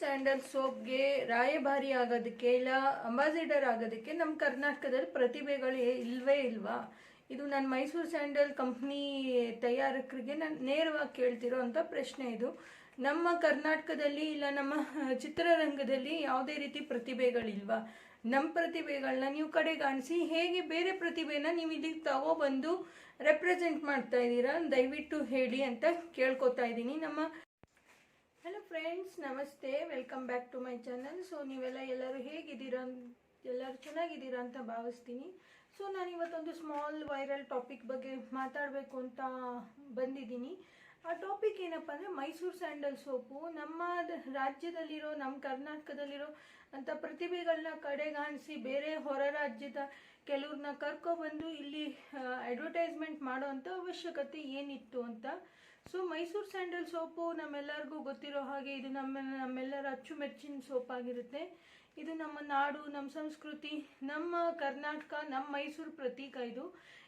Sandal ಸೋಪ್ಗೆ ರಾಯಭಾರಿ ಆಗೋದಕ್ಕೆ ಇಲ್ಲ ಅಂಬಾಸಿಡರ್ ಆಗೋದಕ್ಕೆ ನಮ್ಮ ಕರ್ನಾಟಕದಲ್ಲಿ ಪ್ರತಿಭೆಗಳು ಇಲ್ವೇ ಇಲ್ವಾ? ಇದು ನಾನು ಮೈಸೂರು ಸ್ಯಾಂಡಲ್ ಕಂಪ್ನಿ ತಯಾರಕರಿಗೆ ನಾನು ನೇರವಾಗಿ ಕೇಳ್ತಿರೋ ಅಂಥ ಪ್ರಶ್ನೆ ಇದು. ನಮ್ಮ ಕರ್ನಾಟಕದಲ್ಲಿ ಇಲ್ಲ, ನಮ್ಮ ಚಿತ್ರರಂಗದಲ್ಲಿ ಯಾವುದೇ ರೀತಿ ಪ್ರತಿಭೆಗಳಿಲ್ವಾ? ನಮ್ಮ ಪ್ರತಿಭೆಗಳನ್ನ ನೀವು ಕಡೆಗಾಣಿಸಿ, ಹೇಗೆ ಬೇರೆ ಪ್ರತಿಭೆನ ನೀವು ಇಲ್ಲಿ ತಗೊಬಂದು ರೆಪ್ರೆಸೆಂಟ್ ಮಾಡ್ತಾ ಇದ್ದೀರಾ? ದಯವಿಟ್ಟು ಹೇಳಿ ಅಂತ ಕೇಳ್ಕೊತಾ ಇದ್ದೀನಿ. ನಮ್ಮ ಹಲೋ ಫ್ರೆಂಡ್ಸ್ ನಮಸ್ತೆ. Welcome back to my channel so ನೀವೆಲ್ಲ ಎಲ್ಲರೂ ಹೇಗಿದ್ದೀರಾ ಎಲ್ಲರೂ ಚೆನ್ನಾಗಿದ್ದೀರಾ ಅಂತ ಭಾವಿಸ್ತೀನಿ. ಸೊ ನಾನು ಇವತ್ತೊಂದು ಸ್ಮಾಲ್ ವೈರಲ್ ಟಾಪಿಕ್ ಬಗ್ಗೆ ಮಾತಾಡಬೇಕು ಅಂತ ಬಂದಿದ್ದೀನಿ. ಆ ಟಾಪಿಕ್ ಏನಪ್ಪ ಅಂದರೆ ಮೈಸೂರು ಸ್ಯಾಂಡಲ್ ಸೋಪು. ನಮ್ಮ ರಾಜ್ಯದಲ್ಲಿರೋ ನಮ್ಮ ಕರ್ನಾಟಕದಲ್ಲಿರೋ ಅಂಥ ಪ್ರತಿಭೆಗಳನ್ನ ಕಡೆಗಾಣಿಸಿ ಬೇರೆ ಹೊರ ರಾಜ್ಯದ ಕೆಲವ್ರನ್ನ ಕರ್ಕೊಬಂದು ಇಲ್ಲಿ ಅಡ್ವರ್ಟೈಸ್ಮೆಂಟ್ ಮಾಡೋ ಅಂಥ ಅವಶ್ಯಕತೆ ಏನಿತ್ತು ಅಂತ. ಸೊ ಮೈಸೂರು ಸ್ಯಾಂಡಲ್ ಸೋಪು ನಮ್ಮೆಲ್ಲರಿಗೂ ಗೊತ್ತಿರೋ ಹಾಗೆ ಇದು ನಮ್ಮ, ನಮ್ಮೆಲ್ಲರ ಅಚ್ಚುಮೆಚ್ಚಿನ ಸೋಪ್ ಆಗಿರುತ್ತೆ. ಇದು ನಮ್ಮ ನಾಡು, ನಮ್ಮ ಸಂಸ್ಕೃತಿ, ನಮ್ಮ ಕರ್ನಾಟಕ, ನಮ್ಮ ಮೈಸೂರು ಪ್ರತೀಕ ಇದು.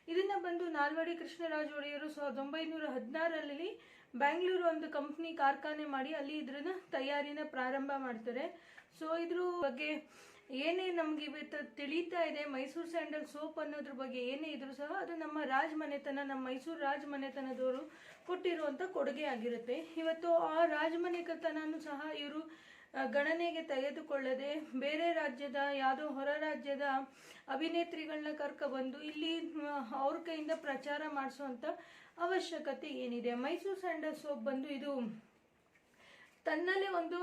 ಇದನ್ನ ಬಂದು ನಾಲ್ವಡಿ ಕೃಷ್ಣರಾಜ ಒಡೆಯರು ಸಾವಿರದ ಒಂಬೈನೂರ ಹದಿನಾರರಲ್ಲಿ ಬ್ಯಾಂಗ್ಳೂರು ಒಂದು ಕಂಪ್ನಿ ಕಾರ್ಖಾನೆ ಮಾಡಿ ಅಲ್ಲಿ ಇದ್ರನ್ನ ತಯಾರಿನ ಪ್ರಾರಂಭ ಮಾಡ್ತಾರೆ. ಸೊ ಇದ್ರ ಬಗ್ಗೆ ಏನೇ ನಮ್ಗೆ ಇವತ್ತು ತಿಳಿತಾ ಇದೆ ಮೈಸೂರು ಸ್ಯಾಂಡಲ್ ಸೋಪ್ ಅನ್ನೋದ್ರ ಬಗ್ಗೆ ಏನೇ ಇದ್ರು ಸಹ ಅದು ನಮ್ಮ ರಾಜ್ ಮನೆತನ ನಮ್ಮ ಮೈಸೂರು ರಾಜ್ ಮನೆತನದವರು ಕೊಟ್ಟಿರುವಂಥ ಕೊಡುಗೆ ಆಗಿರುತ್ತೆ. ಇವತ್ತು ಆ ರಾಜ್ ಮನೆತನನೂ ಸಹ ಇವರು ಗಣನೆಗೆ ತೆಗೆದುಕೊಳ್ಳದೆ ಬೇರೆ ರಾಜ್ಯದ ಯಾವುದೋ ಹೊರ ರಾಜ್ಯದ ಅಭಿನೇತ್ರಿಗಳನ್ನ ಕರ್ಕೊಬಂದು ಇಲ್ಲಿ ಆ, ಅವ್ರ ಕೈಯಿಂದ ಪ್ರಚಾರ ಮಾಡಿಸುವಂಥ ಅವಶ್ಯಕತೆ ಏನಿದೆ? ಮೈಸೂರು ಸ್ಯಾಂಡಲ್ ಸೋಪ್ ಬಂದು ಇದು ತನ್ನಲ್ಲೇ ಒಂದು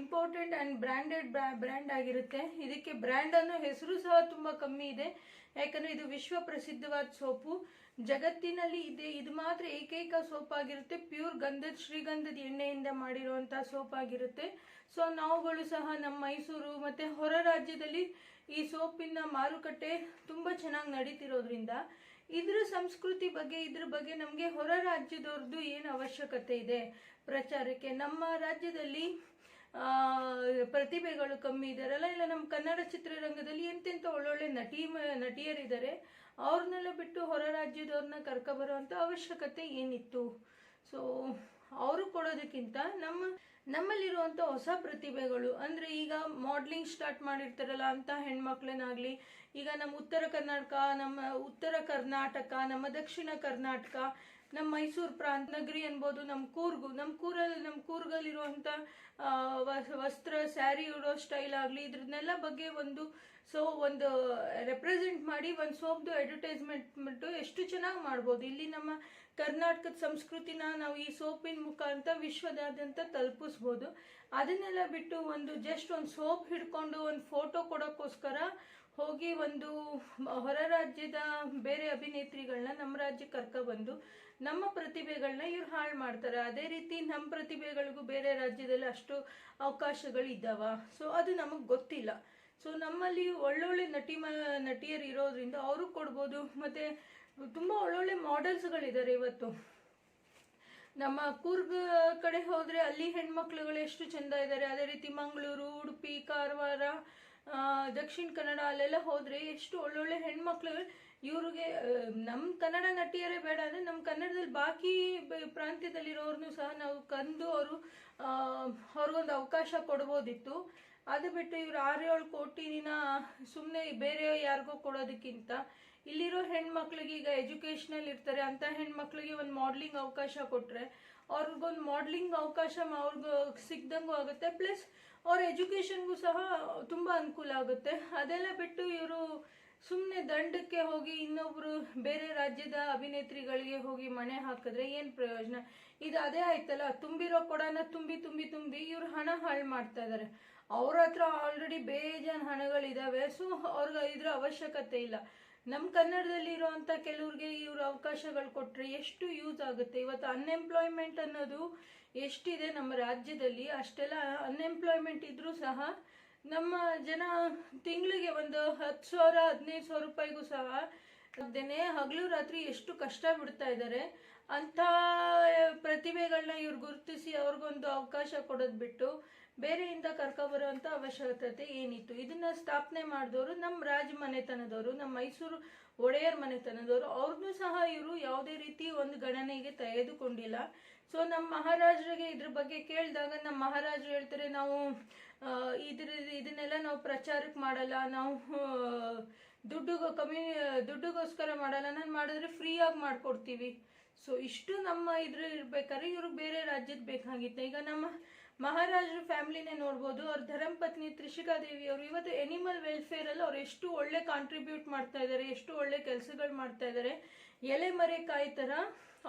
ಇಂಪಾರ್ಟೆಂಟ್ ಆ್ಯಂಡ್ ಬ್ರ್ಯಾಂಡೆಡ್ ಬ್ರ್ಯಾಂಡ್ ಆಗಿರುತ್ತೆ. ಇದಕ್ಕೆ ಬ್ರ್ಯಾಂಡ್ ಅನ್ನೋ ಹೆಸರು ಸಹ ತುಂಬ ಕಮ್ಮಿ ಇದೆ. ಯಾಕಂದರೆ ಇದು ವಿಶ್ವ ಪ್ರಸಿದ್ಧವಾದ ಸೋಪು. ಜಗತ್ತಿನಲ್ಲಿ ಇದೆ, ಇದು ಮಾತ್ರ ಏಕೈಕ ಸೋಪ್ ಆಗಿರುತ್ತೆ. ಪ್ಯೂರ್ ಗಂಧದ, ಶ್ರೀಗಂಧದ ಎಣ್ಣೆಯಿಂದ ಮಾಡಿರುವಂಥ ಸೋಪ್ ಆಗಿರುತ್ತೆ. ಸೊ ನಾವುಗಳು ಸಹ ನಮ್ಮ ಮೈಸೂರು ಮತ್ತು ಹೊರ ರಾಜ್ಯದಲ್ಲಿ ಈ ಸೋಪಿನ ಮಾರುಕಟ್ಟೆ ತುಂಬ ಚೆನ್ನಾಗಿ ನಡೀತಿರೋದ್ರಿಂದ, ಇದ್ರ ಸಂಸ್ಕೃತಿ ಬಗ್ಗೆ, ಇದ್ರ ಬಗ್ಗೆ ನಮಗೆ ಹೊರ ರಾಜ್ಯದವ್ರದ್ದು ಏನು ಅವಶ್ಯಕತೆ ಇದೆ? ಪ್ರಚಾರಕ್ಕೆ ನಮ್ಮ ರಾಜ್ಯದಲ್ಲಿ ಪ್ರತಿಭೆಗಳು ಕಮ್ಮಿ ಇದ್ದಾರಲ್ಲ ಇಲ್ಲ, ನಮ್ಮ ಕನ್ನಡ ಚಿತ್ರರಂಗದಲ್ಲಿ ಎಂತೆಂಥ ಒಳ್ಳೊಳ್ಳೆ ನಟಿ, ನಟಿಯರಿದ್ದಾರೆ. ಅವ್ರನ್ನೆಲ್ಲ ಬಿಟ್ಟು ಹೊರ ರಾಜ್ಯದವ್ರನ್ನ ಕರ್ಕೊಬರೋಂಥ ಅವಶ್ಯಕತೆ ಏನಿತ್ತು? ಸೊ ಅವರು ಕೊಡೋದಕ್ಕಿಂತ ನಮ್ಮ ನಮ್ಮಲ್ಲಿರುವಂಥ ಹೊಸ ಪ್ರತಿಭೆಗಳು, ಅಂದರೆ ಈಗ ಮಾಡ್ಲಿಂಗ್ ಸ್ಟಾರ್ಟ್ ಮಾಡಿರ್ತಾರಲ್ಲ ಅಂಥ ಹೆಣ್ಮಕ್ಳನ್ನಾಗಲಿ ಈಗ ನಮ್ಮ ಉತ್ತರ ಕರ್ನಾಟಕ, ನಮ್ಮ ಉತ್ತರ ಕರ್ನಾಟಕ, ನಮ್ಮ ದಕ್ಷಿಣ ಕರ್ನಾಟಕ, ನಮ್ಮ ಮೈಸೂರು ಪ್ರಾಂತ, ನಗರಿ ಅನ್ಬೋದು, ನಮ್ಮ ಕೂರ್ಗು, ನಮ್ಮ ಕೂರಲ್ಲಿ ನಮ್ಮ ಕೂರ್ಗಲ್ಲಿರುವಂಥ ವಸ್ತ್ರ, ಸ್ಯಾರಿ ಉಡೋ ಸ್ಟೈಲ್ ಆಗಲಿ, ಇದ್ರನ್ನೆಲ್ಲ ಬಗ್ಗೆ ಒಂದು ಸೊ ಒಂದು ರೆಪ್ರೆಸೆಂಟ್ ಮಾಡಿ ಒಂದು ಸೋಪ್ದು ಅಡ್ವರ್ಟೈಸ್ಮೆಂಟ್ ಎಷ್ಟು ಚೆನ್ನಾಗಿ ಮಾಡ್ಬೋದು. ಇಲ್ಲಿ ನಮ್ಮ ಕರ್ನಾಟಕದ ಸಂಸ್ಕೃತಿನ ನಾವು ಈ ಸೋಪಿನ ಮುಖಾಂತರ ವಿಶ್ವದಾದ್ಯಂತ ತಲುಪಿಸ್ಬೋದು. ಅದನ್ನೆಲ್ಲ ಬಿಟ್ಟು ಒಂದು ಜಸ್ಟ್ ಒಂದು ಸೋಪ್ ಹಿಡ್ಕೊಂಡು ಒಂದು ಫೋಟೋ ಕೊಡೋಕ್ಕೋಸ್ಕರ ಹೋಗಿ ಒಂದು ಹೊರ ರಾಜ್ಯದ ಬೇರೆ ಅಭಿನೇತ್ರಿಗಳನ್ನ ನಮ್ಮ ರಾಜ್ಯಕ್ಕೆ ಕರ್ಕೊಬಂದು ನಮ್ಮ ಪ್ರತಿಭೆಗಳನ್ನ ಇವ್ರು ಹಾಳು ಮಾಡ್ತಾರೆ. ಅದೇ ರೀತಿ ನಮ್ಮ ಪ್ರತಿಭೆಗಳಿಗೂ ಬೇರೆ ರಾಜ್ಯದಲ್ಲಿ ಅಷ್ಟು ಅವಕಾಶಗಳು ಇದ್ದಾವ. ಸೊ ಅದು ನಮಗೆ ಗೊತ್ತಿಲ್ಲ. ಸೊ ನಮ್ಮಲ್ಲಿ ಒಳ್ಳೊಳ್ಳೆ ನಟಿ ನಟಿಯರು ಇರೋದ್ರಿಂದ ಅವ್ರಿಗೆ ಕೊಡ್ಬೋದು. ಮತ್ತು ತುಂಬ ಒಳ್ಳೊಳ್ಳೆ ಮಾಡೆಲ್ಸ್ಗಳಿದ್ದಾರೆ ಇವತ್ತು. ನಮ್ಮ ಕೂರ್ಗ್ ಕಡೆ ಹೋದರೆ ಅಲ್ಲಿ ಹೆಣ್ಮಕ್ಳುಗಳು ಎಷ್ಟು ಚೆಂದ ಇದ್ದಾರೆ ಅದೇ ರೀತಿ ಮಂಗಳೂರು, ಉಡುಪಿ, ಕಾರವಾರ ದಕ್ಷಿಣ ಕನ್ನಡ ಅಲ್ಲೆಲ್ಲ ಹೋದರೆ ಎಷ್ಟು ಒಳ್ಳೊಳ್ಳೆ ಹೆಣ್ಮಕ್ಳುಗಳು ಇವ್ರಿಗೆ ನಮ್ಮ ಕನ್ನಡ ನಟಿಯರೇ ಬೇಡ ಅಂದರೆ ನಮ್ಮ ಕನ್ನಡದಲ್ಲಿ ಬಾಕಿ ಪ್ರಾಂತ್ಯದಲ್ಲಿರೋರ್ನು ಸಹ ನಾವು ಕಂದು ಅವರು ಅವ್ರಿಗೊಂದು ಅವಕಾಶ ಕೊಡ್ಬೋದಿತ್ತು. ಅದು ಬಿಟ್ಟು ಇವ್ರು ಆರೇಳು ಕೋಟಿನ ಸುಮ್ಮನೆ ಬೇರೆ ಯಾರಿಗೋ ಕೊಡೋದಕ್ಕಿಂತ ಇಲ್ಲಿರೋ ಹೆಣ್ಮಕ್ಳಿಗೆ ಈಗ ಎಜುಕೇಷ್ನಲ್ ಇರ್ತಾರೆ, ಅಂತ ಹೆಣ್ಮಕ್ಳಿಗೆ ಒಂದು ಮಾಡ್ಲಿಂಗ್ ಅವಕಾಶ ಕೊಟ್ಟರೆ ಅವ್ರಿಗೊಂದು ಮಾಡ್ಲಿಂಗ್ ಅವಕಾಶ ಅವ್ರಿಗೆ ಅವ್ರಿಗೂ ಸಿಗ್ದಂಗೂ ಆಗುತ್ತೆ. ಪ್ಲಸ್ ಅವ್ರ ಎಜುಕೇಷನ್ಗೂ ಸಹ ತುಂಬ ಅನುಕೂಲ ಆಗುತ್ತೆ. ಅದೆಲ್ಲ ಬಿಟ್ಟು ಇವರು ಸುಮ್ಮನೆ ದಂಡಕ್ಕೆ ಹೋಗಿ ಇನ್ನೊಬ್ರು ಬೇರೆ ರಾಜ್ಯದ ಅಭಿನೇತ್ರಿಗಳಿಗೆ ಹೋಗಿ ಮಣೆ ಹಾಕಿದ್ರೆ ಏನು ಪ್ರಯೋಜನ? ಇದು ಅದೇ ಆಯ್ತಲ್ಲ, ತುಂಬಿರೋ ಕೊಡನ ತುಂಬಿ ತುಂಬಿ ತುಂಬಿ ಇವ್ರು ಹಣ ಹಾಳು ಮಾಡ್ತಾ ಇದಾರೆ. ಅವ್ರ ಹತ್ರ ಆಲ್ರೆಡಿ ಬೇಜಾನ್ ಹಣಗಳಿದಾವೆ ಸೊ ಅವ್ರಿಗೆ ಇದ್ರ ಅವಶ್ಯಕತೆ ಇಲ್ಲ. ನಮ್ಮ ಕನ್ನಡದಲ್ಲಿ ಇರೋವಂಥ ಕೆಲವ್ರಿಗೆ ಇವ್ರ ಅವಕಾಶಗಳು ಕೊಟ್ಟರೆ ಎಷ್ಟು ಯೂಸ್ ಆಗುತ್ತೆ? ಇವತ್ತು ಅನ್ಎಂಪ್ಲಾಯ್ಮೆಂಟ್ ಅನ್ನೋದು ಎಷ್ಟಿದೆ ನಮ್ಮ ರಾಜ್ಯದಲ್ಲಿ, ಅಷ್ಟೆಲ್ಲ ಅನ್ಎಂಪ್ಲಾಯ್ಮೆಂಟ್ ಇದ್ರೂ ಸಹ ನಮ್ಮ ಜನ ತಿಂಗಳಿಗೆ ಒಂದು ಹತ್ತು ಸಾವಿರ, ಹದಿನೈದು ಸಾವಿರ ರೂಪಾಯಿಗೂ ಸಹ ಅದೇನೆ ಹಗಲು ರಾತ್ರಿ ಎಷ್ಟು ಕಷ್ಟ ಬಿಡ್ತಾ ಇದ್ದಾರೆ ಅಂಥ ಪ್ರತಿಭೆಗಳನ್ನ ಇವ್ರು ಗುರುತಿಸಿ ಅವ್ರಿಗೊಂದು ಅವಕಾಶ ಕೊಡೋದು ಬಿಟ್ಟು ಬೇರೆಯಿಂದ ಕರ್ಕೊಬರುವಂಥ ಅವಶ್ಯಕತೆ ಏನಿತ್ತು? ಇದನ್ನ ಸ್ಥಾಪನೆ ಮಾಡಿದವರು ನಮ್ಮ ರಾಜ ಮನೆತನದವರು ನಮ್ಮ ಮೈಸೂರು ಒಡೆಯರ್ ಮನೆತನದವರು. ಅವ್ರನ್ನೂ ಸಹ ಇವರು ಯಾವುದೇ ರೀತಿ ಒಂದು ಗಣನೆಗೆ ತೆಗೆದುಕೊಂಡಿಲ್ಲ. ಸೊ ನಮ್ಮ ಮಹಾರಾಜರಿಗೆ ಇದ್ರ ಬಗ್ಗೆ ಕೇಳಿದಾಗ ನಮ್ಮ ಮಹಾರಾಜರು ಹೇಳ್ತಾರೆ, ನಾವು ಇದ್ರ, ಇದನ್ನೆಲ್ಲ ನಾವು ಪ್ರಚಾರಕ್ಕೆ ಮಾಡಲ್ಲ, ನಾವು ದುಡ್ಡುಗೋ ಕಮ್ಮಿ, ದುಡ್ಡುಗೋಸ್ಕರ ಮಾಡಲ್ಲ, ನಾನು ಮಾಡಿದ್ರೆ ಫ್ರೀಯಾಗಿ ಮಾಡಿಕೊಡ್ತೀವಿ. ಸೊ ಇಷ್ಟು ನಮ್ಮ ಇದ್ರ ಇರ್ಬೇಕಾದ್ರೆ ಇವ್ರಿಗೆ ಬೇರೆ ರಾಜ್ಯದ ಬೇಕಾಗಿತ್ತು. ಈಗ ನಮ್ಮ ಮಹಾರಾಜರ ಫ್ಯಾಮಿಲಿನೇ ನೋಡ್ಬೋದು, ಅವ್ರ ಧರ್ಮಪತ್ನಿ ತ್ರಿಷಿಕಾದೇವಿ ಅವರು ಇವತ್ತು ಎನಿಮಲ್ ವೆಲ್ಫೇರಲ್ಲಿ ಅವ್ರು ಎಷ್ಟು ಒಳ್ಳೆ ಕಾಂಟ್ರಿಬ್ಯೂಟ್ ಮಾಡ್ತಾ ಇದ್ದಾರೆ, ಎಷ್ಟು ಒಳ್ಳೆ ಕೆಲಸಗಳು ಮಾಡ್ತಾ ಇದ್ದಾರೆ. ಎಲೆ ಮರೆ ಕಾಯಿ ಥರ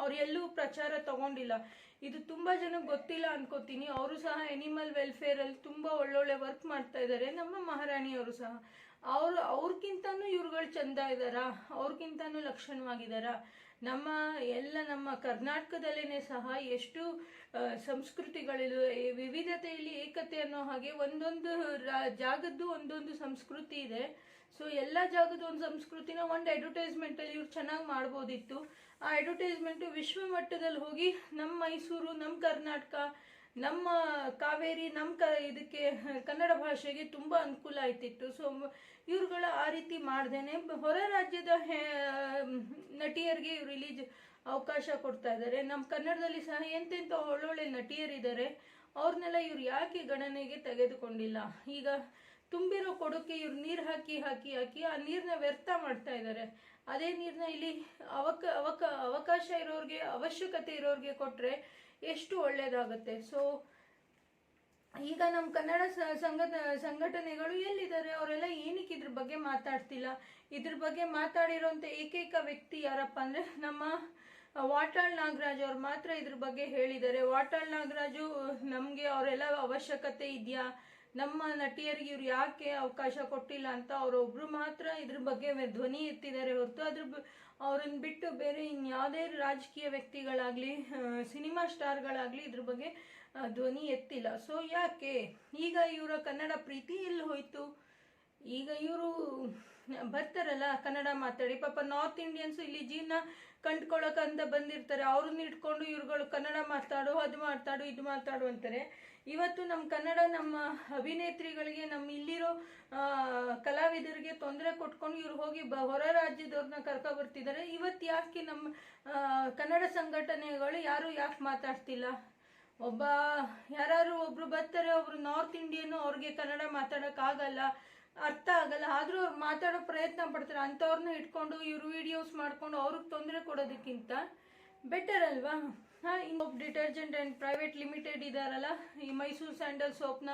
ಅವ್ರು ಎಲ್ಲೂ ಪ್ರಚಾರ ತಗೊಂಡಿಲ್ಲ. ಇದು ತುಂಬ ಜನಕ್ಕೆ ಗೊತ್ತಿಲ್ಲ ಅನ್ಕೋತೀನಿ. ಅವರು ಸಹ ಎನಿಮಲ್ ವೆಲ್ಫೇರಲ್ಲಿ ತುಂಬ ಒಳ್ಳೊಳ್ಳೆ ವರ್ಕ್ ಮಾಡ್ತಾ ಇದ್ದಾರೆ ನಮ್ಮ ಮಹಾರಾಣಿ ಅವರು ಸಹ. ಅವ್ರು ಅವ್ರಕ್ಕಿಂತನೂ ಇವ್ರುಗಳು ಚಂದ ಇದ್ದಾರಾ ಅವ್ರಿಗಿಂತನೂ ಲಕ್ಷಣವಾಗಿದಾರ? ನಮ್ಮ ಎಲ್ಲ ನಮ್ಮ ಕರ್ನಾಟಕದಲ್ಲೇ ಸಹ ಎಷ್ಟು ಸಂಸ್ಕೃತಿಗಳಿದು ವಿವಿಧತೆಯಲ್ಲಿ ಏಕತೆ ಅನ್ನೋ ಹಾಗೆ ಒಂದೊಂದು ಜಾಗದ್ದು ಒಂದೊಂದು ಸಂಸ್ಕೃತಿ ಇದೆ. ಸೊ ಎಲ್ಲ ಜಾಗದ ಒಂದು ಸಂಸ್ಕೃತಿನ ಒಂದು ಅಡ್ವರ್ಟೈಸ್ಮೆಂಟಲ್ಲಿ ಇವ್ರು ಚೆನ್ನಾಗಿ ಮಾಡ್ಬೋದಿತ್ತು. ಆ ಅಡ್ವರ್ಟೈಸ್ಮೆಂಟು ವಿಶ್ವ ಮಟ್ಟದಲ್ಲಿ ಹೋಗಿ ನಮ್ಮ ಮೈಸೂರು ನಮ್ಮ ಕರ್ನಾಟಕ, ನಮ್ಮ ಕಾವೇರಿ ನಮ್ಮ ಕ ಇದಕ್ಕೆ ಕನ್ನಡ ಭಾಷೆಗೆ ತುಂಬ ಅನುಕೂಲ ಆಯ್ತಿತ್ತು. ಸೊ ಇವ್ರುಗಳ ಆ ರೀತಿ ಮಾಡ್ದೇನೆ ಹೊರ ರಾಜ್ಯದ ನಟಿಯರಿಗೆ ಇವ್ರು ರಿಲೀಜ್ ಅವಕಾಶ ಕೊಡ್ತಾ ಇದ್ದಾರೆ. ನಮ್ಮ ಕನ್ನಡದಲ್ಲಿ ಸಹ ಎಂತೆಂಥ ಒಳ್ಳೊಳ್ಳೆ ನಟಿಯರಿದ್ದಾರೆ, ಅವ್ರನ್ನೆಲ್ಲ ಇವ್ರು ಯಾಕೆ ಗಣನೆಗೆ ತೆಗೆದುಕೊಂಡಿಲ್ಲ? ಈಗ ತುಂಬಿರೋ ಕೊಡಕ್ಕೆ ಇವ್ರು ನೀರು ಹಾಕಿ ಹಾಕಿ ಹಾಕಿ ಆ ನೀರನ್ನ ವ್ಯರ್ಥ ಮಾಡ್ತಾ ಇದ್ದಾರೆ ಅದೇ ನೀರನ್ನ ಇಲ್ಲಿ ಅವಕ ಅವಕ, ಅವಕಾಶ ಇರೋರಿಗೆ, ಅವಶ್ಯಕತೆ ಇರೋರಿಗೆ ಕೊಟ್ಟರೆ ಎಷ್ಟು ಒಳ್ಳೇದಾಗುತ್ತೆ. ಸೊ ಈಗ ನಮ್ಮ ಕನ್ನಡ ಸ- ಸಂಘಟ, ಸಂಘಟನೆಗಳು ಎಲ್ಲಿದ್ದಾರೆ? ಅವರೆಲ್ಲ ಏನಕ್ಕೆ ಇದ್ರ ಬಗ್ಗೆ ಮಾತಾಡ್ತಿಲ್ಲ? ಇದ್ರ ಬಗ್ಗೆ ಮಾತಾಡಿರೋಂಥ ಏಕೈಕ ವ್ಯಕ್ತಿ ಯಾರಪ್ಪ ಅಂದರೆ ನಮ್ಮ ವಾಟಾಳ್ ನಾಗರಾಜ್ ಅವ್ರು ಮಾತ್ರ ಇದ್ರ ಬಗ್ಗೆ ಹೇಳಿದ್ದಾರೆ. ವಾಟಾಳ್ ನಾಗರಾಜು ನಮಗೆ ಅವರೆಲ್ಲ ಅವಶ್ಯಕತೆ ಇದೆಯಾ? ನಮ್ಮ ನಟಿಯರಿಗೆ ಇವ್ರು ಯಾಕೆ ಅವಕಾಶ ಕೊಟ್ಟಿಲ್ಲ ಅಂತ ಅವರೊಬ್ರು ಮಾತ್ರ ಇದ್ರ ಬಗ್ಗೆ ಧ್ವನಿ ಎತ್ತಿದ್ದಾರೆ ಹೊರತು ಅದ್ರ ಅವ್ರನ್ನ ಬಿಟ್ಟು ಬೇರೆ ಇನ್ಯಾವುದೇ ರಾಜಕೀಯ ವ್ಯಕ್ತಿಗಳಾಗಲಿ ಸಿನಿಮಾ ಸ್ಟಾರ್ಗಳಾಗಲಿ ಇದ್ರ ಬಗ್ಗೆ ಧ್ವನಿ ಎತ್ತಿಲ್ಲ. ಸೊ ಯಾಕೆ? ಈಗ ಇವರ ಕನ್ನಡ ಪ್ರೀತಿ ಎಲ್ಲಿ ಹೋಯ್ತು? ಈಗ ಇವರು ಬರ್ತಾರಲ್ಲ ಕನ್ನಡ ಮಾತಾಡಿ, ಪಾಪ ನಾರ್ತ್ ಇಂಡಿಯನ್ಸ್ ಇಲ್ಲಿ ಜೀವನ ಕಂಡ್ಕೊಳಕಂತ ಬಂದಿರ್ತಾರೆ. ಅವ್ರನ್ನ ಇಟ್ಕೊಂಡು ಇವ್ರುಗಳು ಕನ್ನಡ ಮಾತಾಡು, ಅದು ಮಾತಾಡು, ಇದು ಮಾತಾಡು ಅಂತಾರೆ. ಇವತ್ತು ನಮ್ಮ ಕನ್ನಡ ನಮ್ಮ ಅಭಿನೇತ್ರಿಗಳಿಗೆ ನಮ್ಮ ಇಲ್ಲಿರೋ ಕಲಾವಿದರಿಗೆ ತೊಂದರೆ ಕೊಟ್ಕೊಂಡು ಇವ್ರು ಹೋಗಿ ಬ, ಹೊರ ರಾಜ್ಯದವ್ರನ್ನ ಕರ್ಕೊ ಬರ್ತಿದ್ದಾರೆ ಇವತ್ತು ಯಾಕೆ ನಮ್ಮ ಕನ್ನಡ ಸಂಘಟನೆಗಳು ಯಾರು ಯಾಕೆ ಮಾತಾಡ್ತಿಲ್ಲ? ಒಬ್ಬ ಯಾರು ಒಬ್ರು ಬರ್ತಾರೆ ಒಬ್ರು ನಾರ್ತ್ ಇಂಡಿಯನ್ನು ಅವ್ರಿಗೆ ಕನ್ನಡ ಮಾತಾಡೋಕ್ಕಾಗಲ್ಲ ಅರ್ಥ ಆಗಲ್ಲ. ಆದರೂ ಅವ್ರು ಮಾತಾಡೋ ಪ್ರಯತ್ನ ಪಡ್ತಾರೆ. ಅಂಥವ್ರನ್ನ ಇಟ್ಕೊಂಡು ಇವ್ರು ವಿಡಿಯೋಸ್ ಮಾಡ್ಕೊಂಡು ಅವ್ರಿಗೆ ತೊಂದರೆ ಕೊಡೋದಕ್ಕಿಂತ ಬೆಟರ್ ಅಲ್ವಾ? ಹಾ ಇನ್ನೊಬ್ಬ ಡಿಟರ್ಜೆಂಟ್ ಆ್ಯಂಡ್ ಪ್ರೈವೇಟ್ ಲಿಮಿಟೆಡ್ ಇದಾರಲ್ಲ ಈ ಮೈಸೂರು ಸ್ಯಾಂಡಲ್ ಸೋಪ್ನ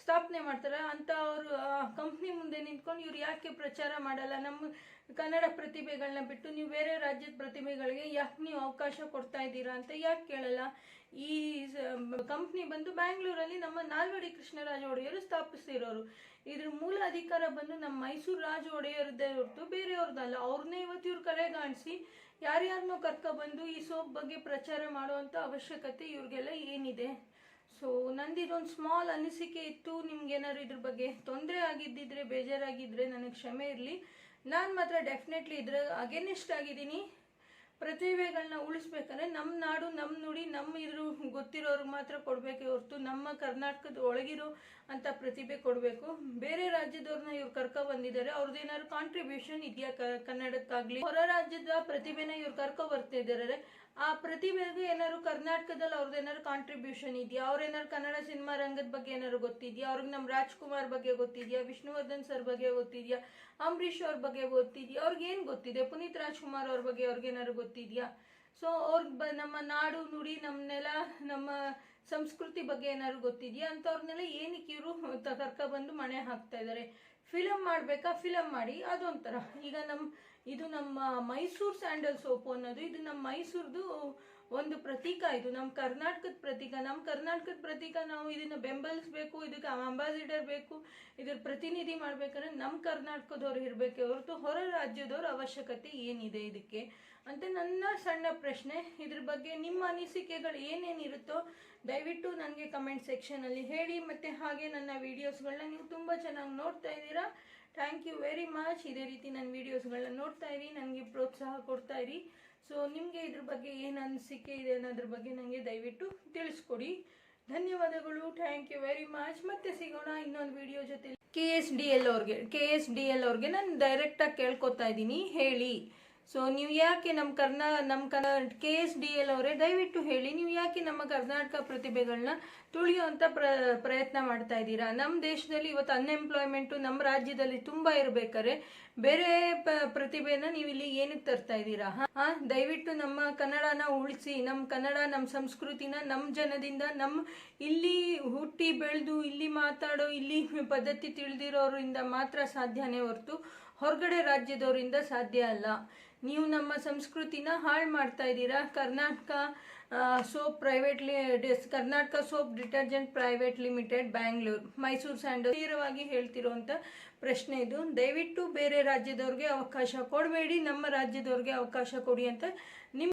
ಸ್ಥಾಪನೆ ಮಾಡ್ತಾರೆ. ಅಂತ ಅವರು ಕಂಪ್ನಿ ಮುಂದೆ ನಿಂತ್ಕೊಂಡು ಇವ್ರು ಯಾಕೆ ಪ್ರಚಾರ ಮಾಡಲ್ಲ? ನಮ್ಮ ಕನ್ನಡ ಪ್ರತಿಭೆಗಳನ್ನ ಬಿಟ್ಟು ನೀವು ಬೇರೆ ರಾಜ್ಯದ ಪ್ರತಿಭೆಗಳಿಗೆ ಯಾಕೆ ನೀವು ಅವಕಾಶ ಕೊಡ್ತಾ ಇದ್ದೀರಾ ಅಂತ ಯಾಕೆ ಕೇಳಲ್ಲ? ಈ ಕಂಪ್ನಿ ಬಂದು ಬ್ಯಾಂಗ್ಳೂರಲ್ಲಿ ನಮ್ಮ ನಾಲ್ವಡಿ ಕೃಷ್ಣರಾಜ ಒಡೆಯರು ಸ್ಥಾಪಿಸಿರೋರು. ಇದ್ರ ಮೂಲ ಅಧಿಕಾರ ಬಂದು ನಮ್ಮ ಮೈಸೂರು ರಾಜ ಒಡೆಯರದ್ದೇ ಹೊರತು ಬೇರೆಯವ್ರದ್ದಲ್ಲ. ಅವ್ರನ್ನೇ ಇವತ್ತು ಇವ್ರು ಕರೆಗಾಣಿಸಿ ಯಾರ್ಯಾರನ್ನೋ ಕರ್ಕೊಬಂದು ಈ ಸೋಪ್ ಬಗ್ಗೆ ಪ್ರಚಾರ ಮಾಡುವಂಥ ಅವಶ್ಯಕತೆ ಇವ್ರಿಗೆಲ್ಲ ಏನಿದೆ? ಸೊ ನಂದಿದೊಂದು ಸ್ಮಾಲ್ ಅನಿಸಿಕೆ ಇತ್ತು. ನಿಮ್ಗೇನಾದ್ರು ಇದ್ರ ಬಗ್ಗೆ ತೊಂದರೆ ಆಗಿದ್ದಿದ್ರೆ, ಬೇಜಾರಾಗಿದ್ರೆ ನನಗೆ ಕ್ಷಮೆ ಇರಲಿ. ನಾನು ಮಾತ್ರ ಡೆಫಿನೆಟ್ಲಿ ಇದ್ರ ಅಗೇನಿಸ್ಟ್ ಆಗಿದ್ದೀನಿ. ಪ್ರತಿಭೆಗಳನ್ನ ಉಳಿಸ್ಬೇಕಂದ್ರೆ ನಮ್ಮ ನಾಡು ನಮ್ಮ ನುಡಿ ನಮ್ಮ ಇದ್ರು ಗೊತ್ತಿರೋರ್ಗೆ ಮಾತ್ರ ಕೊಡಬೇಕೆ ಹೊರತು ನಮ್ಮ ಕರ್ನಾಟಕದ ಒಳಗಿರೋ ಅಂತ ಪ್ರತಿಭೆ ಕೊಡಬೇಕು. ಬೇರೆ ರಾಜ್ಯದವ್ರನ್ನ ಇವ್ರು ಕರ್ಕೊ ಬಂದಿದ್ದಾರೆ. ಅವ್ರದ್ದೇನಾದ್ರು ಕಾಂಟ್ರಿಬ್ಯೂಷನ್ ಇದೆಯಾ ಕನ್ನಡಕ್ಕಾಗ್ಲಿ? ಹೊರ ರಾಜ್ಯದ ಪ್ರತಿಭೆನ ಇವ್ರು ಕರ್ಕೊ ಬರ್ತಿದ್ದಾರೆ. ಆ ಪ್ರತಿಭೆಗೂ ಏನಾದ್ರು ಕರ್ನಾಟಕದಲ್ಲಿ ಅವ್ರದ್ದು ಏನಾದ್ರು ಕಾಂಟ್ರಿಬ್ಯೂಷನ್ ಇದೆಯಾ? ಅವ್ರೇನಾದ್ರು ಕನ್ನಡ ಸಿನಿಮಾ ರಂಗದ ಬಗ್ಗೆ ಏನಾದ್ರು ಗೊತ್ತಿದ್ಯಾ? ಅವ್ರಿಗೆ ನಮ್ಮ ರಾಜ್ಕುಮಾರ್ ಬಗ್ಗೆ ಗೊತ್ತಿದ್ಯಾ? ವಿಷ್ಣುವರ್ಧನ್ ಸರ್ ಬಗ್ಗೆ ಗೊತ್ತಿದ್ಯಾ? ಅಂಬರೀಷ್ ಅವ್ರ ಬಗ್ಗೆ ಗೊತ್ತಿದ್ಯಾ? ಅವ್ರಿಗೆ ಏನು ಗೊತ್ತಿದೆ? ಪುನೀತ್ ರಾಜ್ಕುಮಾರ್ ಅವ್ರ ಬಗ್ಗೆ ಅವ್ರಿಗೆ ಏನಾದ್ರು ಗೊತ್ತಿದ್ಯಾ? ಸೊ ಅವ್ರಿಗೆ ನಮ್ಮ ನಾಡು, ನುಡಿ ನಮ್ಮ ನೆಲ, ನಮ್ಮ ಸಂಸ್ಕೃತಿ ಬಗ್ಗೆ ಏನಾದ್ರು ಗೊತ್ತಿದ್ಯಾ? ಅಂಥವ್ರನ್ನೆಲ್ಲ ಏನಕ್ಕೆ ಇವರು ಕರ್ಕೊಬಂದು ಮಣೆ ಹಾಕ್ತಾ ಇದ್ದಾರೆ ಫಿಲಮ್ ಮಾಡಬೇಕಾ? ಫಿಲಮ್ ಮಾಡಿ, ಅದೊಂಥರ. ಈಗ ನಮ್ಮ ಇದು ನಮ್ಮ ಮೈಸೂರು ಸ್ಯಾಂಡಲ್ ಸೋಪು ಅನ್ನೋದು. ಇದು ನಮ್ಮ ಮೈಸೂರ್ದು ಒಂದು ಪ್ರತೀಕ. ಇದು ನಮ್ಮ ಕರ್ನಾಟಕದ ಪ್ರತೀಕ. ನಮ್ಮ ಕರ್ನಾಟಕದ ಪ್ರತೀಕ ನಾವು ಇದನ್ನ ಬೆಂಬಲಿಸಬೇಕು, ಇದಕ್ಕೆ ಅಂಬಾಸಿಡರ್ ಬೇಕು, ಇದ್ರ ಪ್ರತಿನಿಧಿ ಮಾಡ್ಬೇಕಂದ್ರೆ ನಮ್ಮ ಕರ್ನಾಟಕದವ್ರು ಇರಬೇಕೆ. ಹೊರತು ಹೊರ ರಾಜ್ಯದವ್ರ ಅವಶ್ಯಕತೆ ಏನಿದೆ ಇದಕ್ಕೆ? ಅಂತ ನನ್ನ ಸಣ್ಣ ಪ್ರಶ್ನೆ. ಇದ್ರ ಬಗ್ಗೆ ನಿಮ್ಮ ಅನಿಸಿಕೆಗಳು ಏನೇನಿರುತ್ತೋ ದಯವಿಟ್ಟು ನನಗೆ ಕಮೆಂಟ್ ಸೆಕ್ಷನಲ್ಲಿ ಹೇಳಿ. ಮತ್ತು ಹಾಗೆ ನನ್ನ ವೀಡಿಯೋಸ್ಗಳನ್ನ ನೀವು ತುಂಬ ಚೆನ್ನಾಗಿ ನೋಡ್ತಾ ಇದ್ದೀರಾ. ಥ್ಯಾಂಕ್ ಯು ವೆರಿ ಮಚ್ ಇದೇ ರೀತಿ ನನ್ನ ವೀಡಿಯೋಸ್ಗಳನ್ನ ನೋಡ್ತಾ ಇರಿ, ನನಗೆ ಪ್ರೋತ್ಸಾಹ ಕೊಡ್ತಾ ಇರಿ. ಸೊ ನಿಮಗೆ ಇದ್ರ ಬಗ್ಗೆ ಏನು ಅನಿಸಿಕೆ ಇದೆ ಅನ್ನೋದ್ರ ಬಗ್ಗೆ ನನಗೆ ದಯವಿಟ್ಟು ತಿಳಿಸ್ಕೊಡಿ. ಧನ್ಯವಾದಗಳು. ಥ್ಯಾಂಕ್ ಯು ವೆರಿ ಮಚ್ ಮತ್ತೆ ಸಿಗೋಣ ಇನ್ನೊಂದು ವಿಡಿಯೋ ಜೊತೆ ಕೆ ಎಸ್ ಡಿ ಎಲ್ ಅವ್ರಿಗೆ ಕೆ ಎಸ್ ಡಿ ಎಲ್ ಅವ್ರಿಗೆ ನಾನು ಡೈರೆಕ್ಟಾಗಿ ಕೇಳ್ಕೊತಾ ಇದ್ದೀನಿ. ಹೇಳಿ. ಸೊ ನೀವು ಯಾಕೆ ನಮ್ಮ ಕರ್ನಾ ನಮ್ಮ ಕನ್ನ ಕೆ ಎಸ್ ಡಿ ಎಲ್ ಅವರೇ, ದಯವಿಟ್ಟು ಹೇಳಿ, ನೀವು ಯಾಕೆ ನಮ್ಮ ಕರ್ನಾಟಕ ಪ್ರತಿಭೆಗಳನ್ನ ತುಳಿಯುವಂಥ ಪ್ರ, ಪ್ರಯತ್ನ ಮಾಡ್ತಾ ಇದ್ದೀರಾ? ನಮ್ಮ ದೇಶದಲ್ಲಿ ಇವತ್ತು ಅನ್ಎಂಪ್ಲಾಯ್ಮೆಂಟು ನಮ್ಮ ರಾಜ್ಯದಲ್ಲಿ ತುಂಬ ಇರಬೇಕಾದ್ರೆ, ಬೇರೆ ಪ, ಪ್ರತಿಭೆನ ನೀವು ಇಲ್ಲಿ ಏನಕ್ಕೆ ತರ್ತಾ ಇದ್ದೀರಾ? ಹಾಂ? ದಯವಿಟ್ಟು ನಮ್ಮ ಕನ್ನಡನ ಉಳಿಸಿ ನಮ್ಮ ಕನ್ನಡ ನಮ್ಮ ಸಂಸ್ಕೃತಿನ ನಮ್ಮ ಜನದಿಂದ ನಮ್ಮ ಇಲ್ಲಿ ಹುಟ್ಟಿ ಬೆಳೆದು, ಇಲ್ಲಿ ಮಾತಾಡೋ, ಇಲ್ಲಿ ಪದ್ಧತಿ ತಿಳಿದಿರೋರಿಂದ ಮಾತ್ರ ಸಾಧ್ಯನೇ ಹೊರತು ಹೊರಗಡೆ ರಾಜ್ಯದವರಿಂದ ಸಾಧ್ಯ ಅಲ್ಲ. ನೀವು ನಮ್ಮ ಸಂಸ್ಕೃತಿನ ಹಾಳು ಮಾಡ್ತಾ ಇದ್ದೀರಾ? Karnataka soap private Karnataka soap detergent private limited Bangalore Mysuru sandal. ನೇರವಾಗಿ ಹೇಳ್ತಿರುವಂಥ ಪ್ರಶ್ನೆ ಇದು. ದಯವಿಟ್ಟು ಬೇರೆ ರಾಜ್ಯದವ್ರಿಗೆ ಅವಕಾಶ ಕೊಡಬೇಡಿ, ನಮ್ಮ ರಾಜ್ಯದವ್ರಿಗೆ ಅವಕಾಶ ಕೊಡಿ ಅಂತ